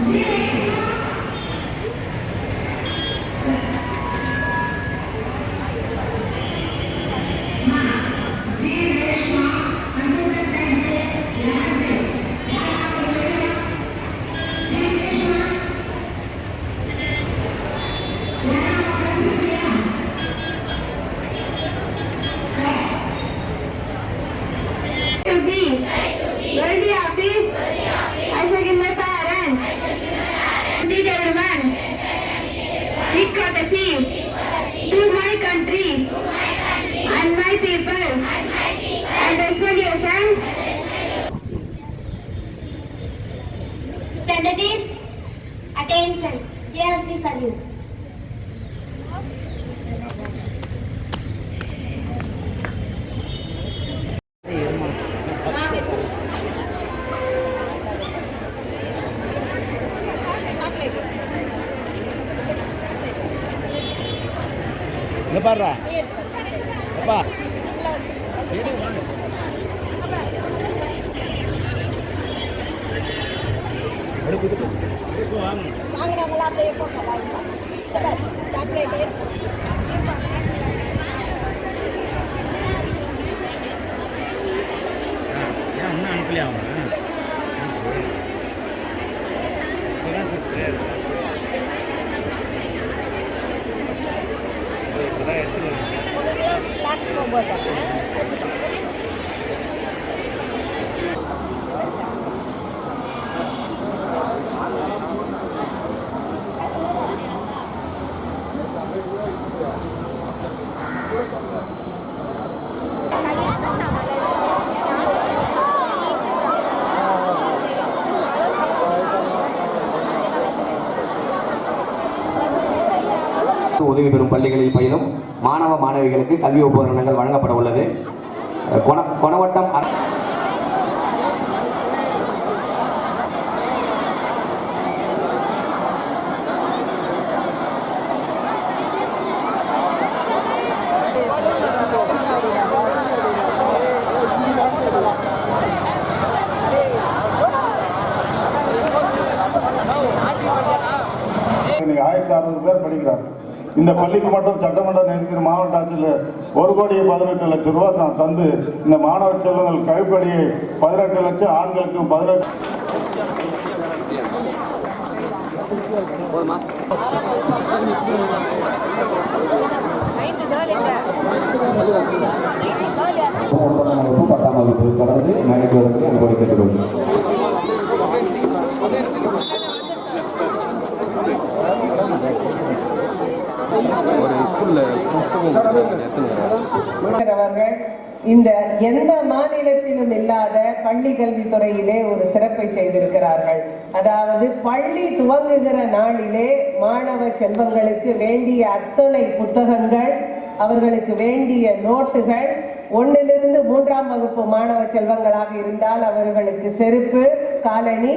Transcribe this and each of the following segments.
Amém. standard is attention. Cheers, the salute. Lebar lah. Lebar. Lebar. அப்படியே போங்க chocolate ஏன் உதவி பெறும் பள்ளிகளில் பயிலும் மாணவ மாணவிகளுக்கு கல்வி உபகரணங்கள் வழங்கப்பட உள்ளது. கொண கொணவட்டம் ஆயிரத்தி அறுநூறு பேர் படிக்கிறாங்க. இந்த பள்ளிக்கு மட்டும் சட்டமன்ற நிறுத்தின மாவட்ட ஆட்சியில் ஒரு கோடியே பதினெட்டு லட்சம் ரூபாய் தான் தந்து இந்த மாணவ செல்வங்கள் கழிப்படியை பதினெட்டு லட்சம் ஆண்களுக்கும் பதினெட்டு ஒன்பதாம் பத்தாம் வகுப்பு தொடர்ந்து நடைபெறுவதற்கு வருவதை அவர்கள் இந்த எந்த மாநிலத்திலும் இல்லாத பள்ளி கல்வித்துறையிலே ஒரு சிறப்பை செய்திருக்கிறார்கள். அதாவது பள்ளி துவங்குகிற நாளிலே மாணவ செல்வங்களுக்கு வேண்டிய அத்தனை புத்தகங்கள் அவர்களுக்கு வேண்டிய நோட்டுகள் ஒன்னிலிருந்து மூன்றாம் வகுப்பு மாணவ செல்வங்களாக இருந்தால் அவர்களுக்கு செருப்பு காலணி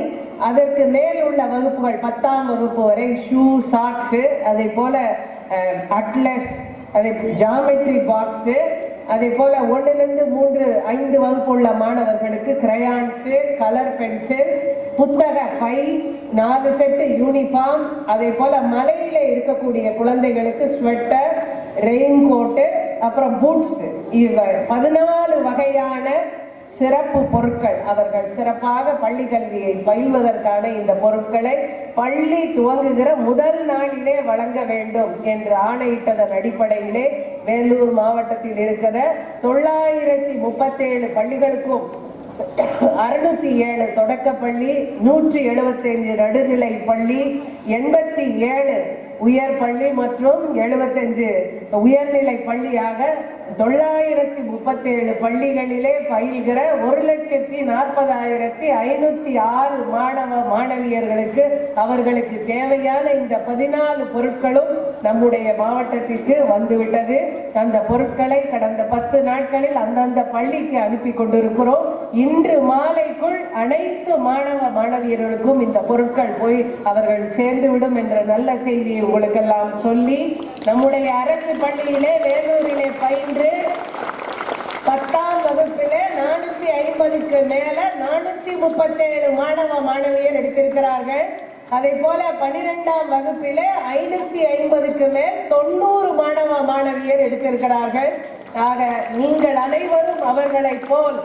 அதற்கு மேல் உள்ள வகுப்புகள் பத்தாம் வகுப்பு வரை ஷூ சாக்ஸு அதே போல அட்லஸ் அதே ஜாமெட்ரி பாக்ஸு அதே போல ஒன்றிலிருந்து மூன்று ஐந்து வகுப்புள்ள மாணவர்களுக்கு கிரையான்ஸு கலர் பென்சில் புத்தக பை நாலு செட்டு யூனிஃபார்ம் அதே போல மலையில இருக்கக்கூடிய குழந்தைகளுக்கு ஸ்வெட்டர் ரெயின் கோட்டு அப்புறம் பூட்ஸ் இவ பதினாலு வகையான சிறப்பு பொருட்கள். அவர்கள் சிறப்பாக பள்ளி கல்வியை பயில்வதற்கான இந்த பொருட்களை பள்ளி துவங்குகிற முதல் நாளிலே வழங்க வேண்டும் என்று ஆணையிட்டதன் அடிப்படையிலே வேலூர் மாவட்டத்தில் இருக்கிற தொள்ளாயிரத்தி முப்பத்தேழு பள்ளிகளுக்கும் அறுநூத்தி ஏழு தொடக்கப்பள்ளி நூற்றி எழுபத்தைந்து நடுநிலை பள்ளி எண்பத்தி ஏழு உயர் பள்ளி மற்றும் எழுபத்தஞ்சு உயர்நிலை பள்ளியாக தொள்ளாயிரத்தி முப்பத்தேழு பள்ளிகளிலே பயில்கிற ஒரு லட்சத்தி நாற்பதாயிரத்தி ஐநூத்தி ஆறு மாணவ மாணவியர்களுக்கு அவர்களுக்கு தேவையான இந்த பதினாலு பொருட்களும் நம்முடைய மாவட்டத்திற்கு வந்துவிட்டது. அந்த பொருட்களை கடந்த பத்து நாட்களில் அந்தந்த பள்ளிக்கு அனுப்பி கொண்டிருக்கிறோம். இன்று மாலைக்குள் அனைத்து மாணவ மாணவியர்களுக்கும் இந்த பொருட்கள் போய் அவர்கள் சேர்ந்துவிடும் என்ற நல்ல செய்தியை உங்களுக்கெல்லாம் சொல்லி நம்முடைய அரசு பள்ளியிலே வேலூரிலே பயின்று பத்தாம் வகுப்பில் நானூத்தி ஐம்பதுக்கு மேல நானூத்தி முப்பத்தேழு மாணவ மாணவியர் எடுத்திருக்கிறார்கள். அதே போல பனிரெண்டாம் வகுப்பிலே ஐநூத்தி ஐம்பதுக்கு மேல் தொண்ணூறு மாணவ மாணவியர் எடுத்திருக்கிறார்கள். ஆக நீங்கள் அனைவரும் அவர்களைப் போல்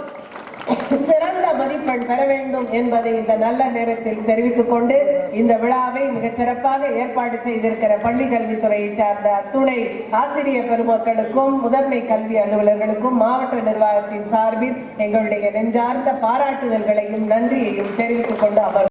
சிறந்த மதிப்பெண் பெற வேண்டும் என்பதை இந்த நல்ல நேரத்தில் தெரிவித்துக் கொண்டு இந்த விழாவை மிகச் சிறப்பாக ஏற்பாடு செய்திருக்கிற பள்ளி கல்வித்துறையை சார்ந்த துணை ஆசிரியர் பெருமக்களுக்கும் முதன்மை கல்வி அலுவலர்களுக்கும் மாவட்ட நிர்வாகத்தின் சார்பில் எங்களுடைய நெஞ்சார்ந்த பாராட்டுதல்களையும் நன்றியையும் தெரிவித்துக் கொண்டு அவர்